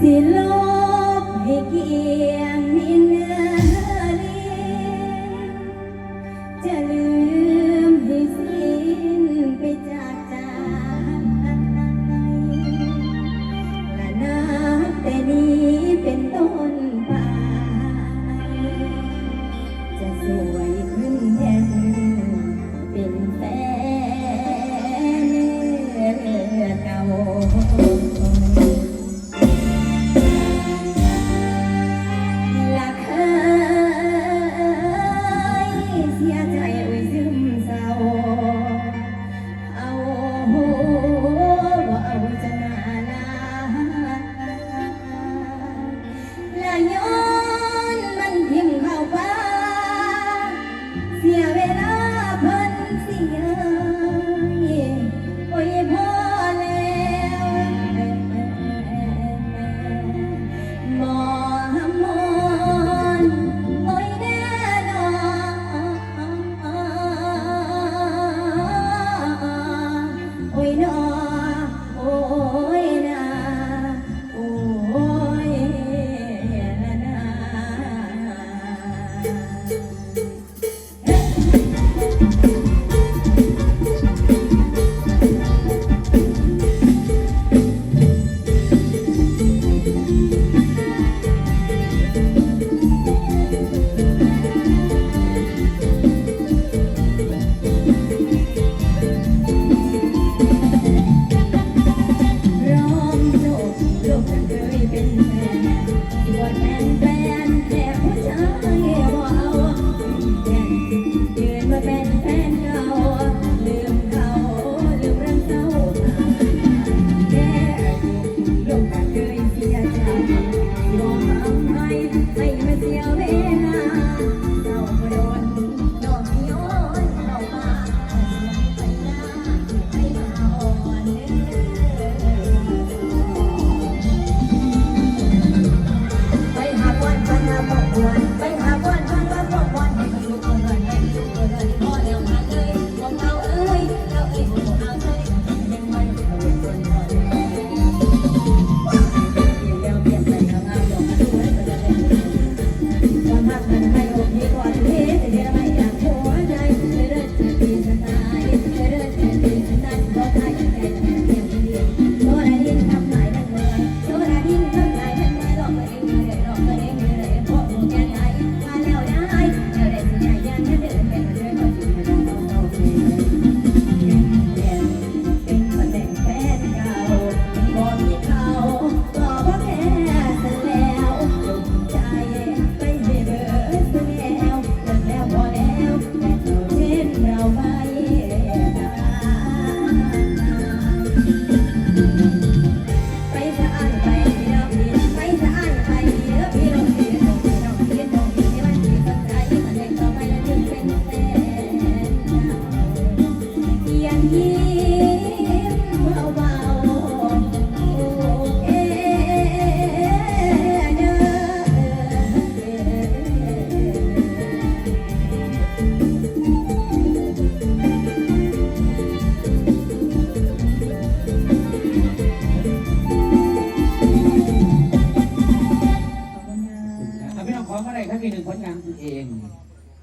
สิล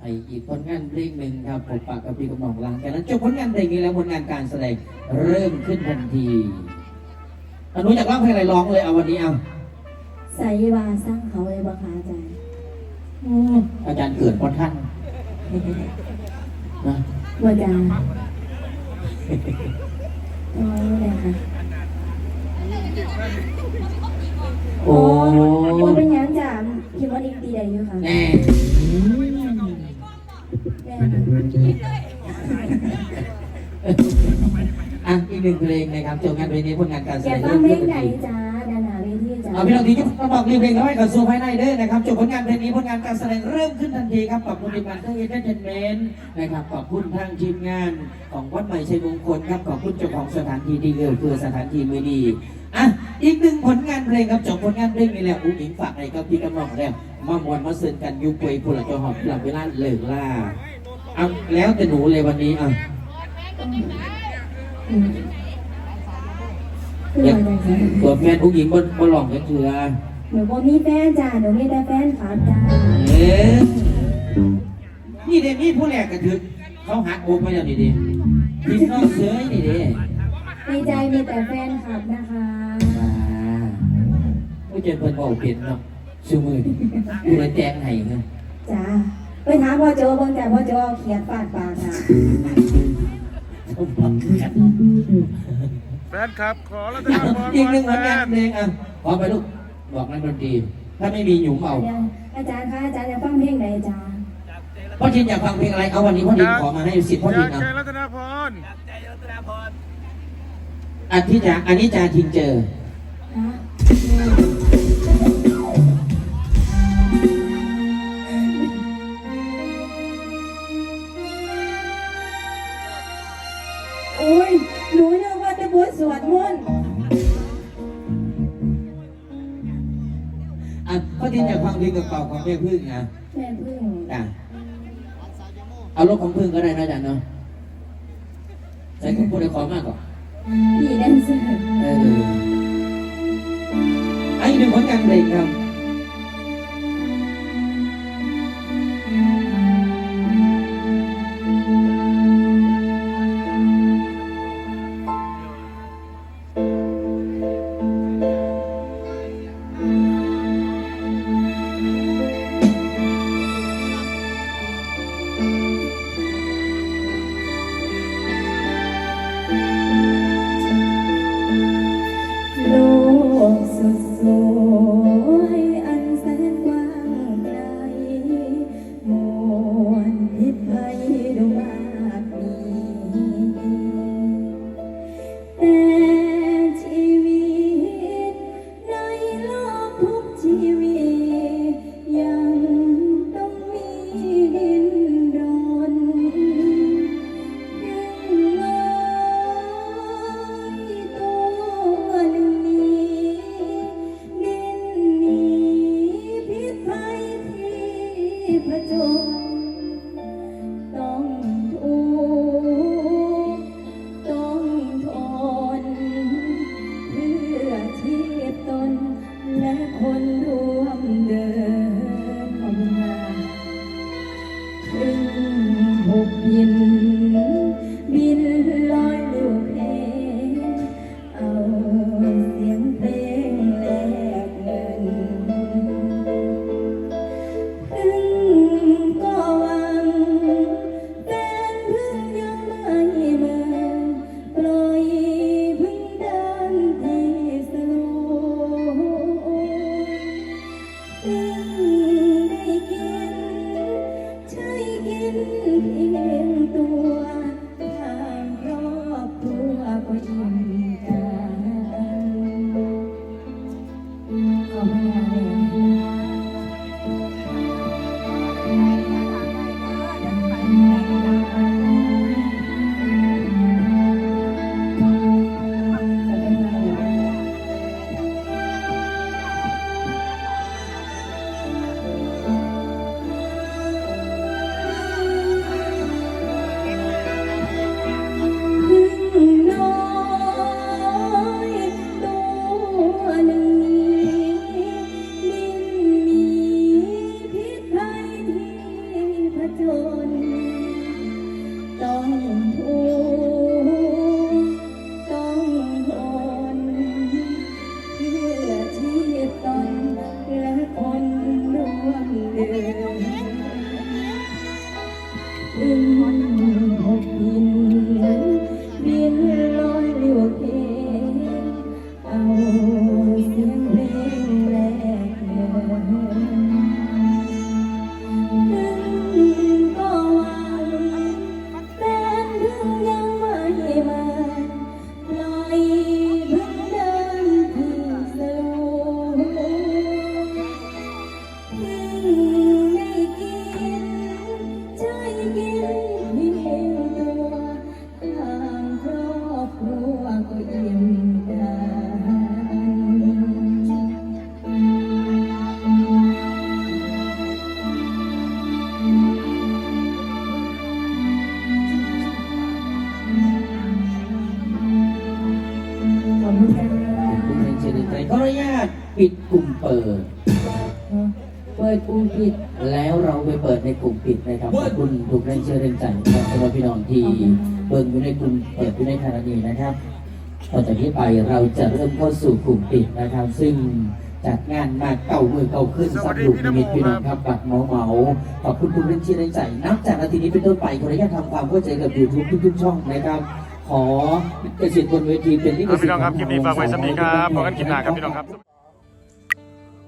ไออีกผลงานเพลงหนึ่งครับผมปากกับพี่กำนองลางจากนั้นจบผลงานเพลงนี้แล้วผลงานการแสดงเริ่มขึ้นทันทีอนุอยากร้องเพลงอะไรร้องเลยเอาวันนี้เอาใส่วาสร้างเขาเลยบ่คะอาจารย์อาจารย์เกิดพอท่านนะว่าอาจารย์โอ้ยเลยค่ะโอ้ว่าเป็นหยังจ้ะคิดว่าดีตีได้อยู่ค่ะแน่แม่ อะอีกหนึ่งเพลงนะครับจบงานเพลงนี้ผลงานการแสแกดงฟัเริ่งมเพลขึ้นงทันไหนทีจ้าดานาเวทีจ้าเอาพี่น้องที่มาบอกรีเพลงแล้วให้กับซูภายในเด้อนะครับจบผลงานเพลงนี้ผลงานการแสดงเริ่มขึ้นทันทีครับขอบคุณทีมงานเทอร์เอนเตอร์เทนเมนต์นะครับขอบคุณทางทีมงานของวัดใหม่ชัยมงคลครับขอบคุณเจ้าของสถานที่ที่เลือกคือสถานที่มือดีอะอีกหนึ่งผลงานเพลงครับจบผลงานเพลงนี้แล้วอุ้งอิงฝากอะไรกับพี่กำลังแล้วมามวนมาเซินกันอยุควยพลจหอบหลับเวลาเลิกล่า เอาแล้วแต่หนูเลยวันนี้อะอืมคือว่าจังซี่ตัวแฟนผู้หญิงบนบนหลองกันเถื่อหนูบ่มีแฟนจ้าหนูมีแต่แฟนคลับจ้าเอ๊ะนี่เดมีผู้แรกกระถึกเขาหักอกไปแล้วนี่ดิพี่น้องเสือนี่ดิในใจมีแต่แฟนคลับนะคะอ่าผู้เจนเพิ่นบอกเป็นเนาะชื่อมือนี่ผู้ละแจ้งให้เนาะจ้า ไปถามพ่อโจเบิ่งจ้าพ่อโจเอาเขียนปาดปากค่ะแฟนครับ ขอรัตนพรอีกหนึ่งผแฟลงานนเพลงอะขอไปลูกบอกนักดนตรีถ้าไม่มีหยุมเอาเดี๋ยวอาจารย์คะอาจารย์จะฟังเพลงไหนจ้าพ่อทินอยากฟังเพลงอะไรเอาวันนี้พ่อทินขอมาให้สิทธิ์พ่ออทิยานกเอาใจรัตนพรอันที่จะอันนี้จะทินเจอ ทินอยากฟังเพลงเก่าๆของแม่พึ่งนะแม่พึ่งอะเอารถของพึ่งก็ได้นะอาจารย์เนาะใส่ของผู้ใดขอมากกว่าพี่แดนเซอร์เออไอ้หนึ่งผลงานเพลงครับ รั ปิดกลุ่มเปิด เปิดกลุ่มปิด แล้วเราไปเปิดในกลุ่มปิดนะครับขอบคุณทุกแรงเชื่อแรงใจนะครับสำหรับพี่น้องที่เบิ่งอยู่ในกลุ่มเปิดอยู่ในขณะนี้นะครับต่อจากนี้ไปเราจะเริ่มเข้าสู่กลุ่มปิดนะครับ ซึ่งจัดงานมาเก่ามือเก่าขึ้นสำหรับลูกนิมิตพี่น้องครับบัตรเหมาเหมาขอบคุณทุกแรงเชื่อแรงใจนับจากนาทีนี้เป็นต้นไปขออนุญาตทำความเข้าใจกับยูทูบทุกๆช่องนะครับ ขอเกษตรบนเวทีเป็นลิขครับสิทพี่ธิ์น้องครับคลิปนี้ฝากไว้สำนีครับพบกันคลิปหน้าครับพี่น้องครับ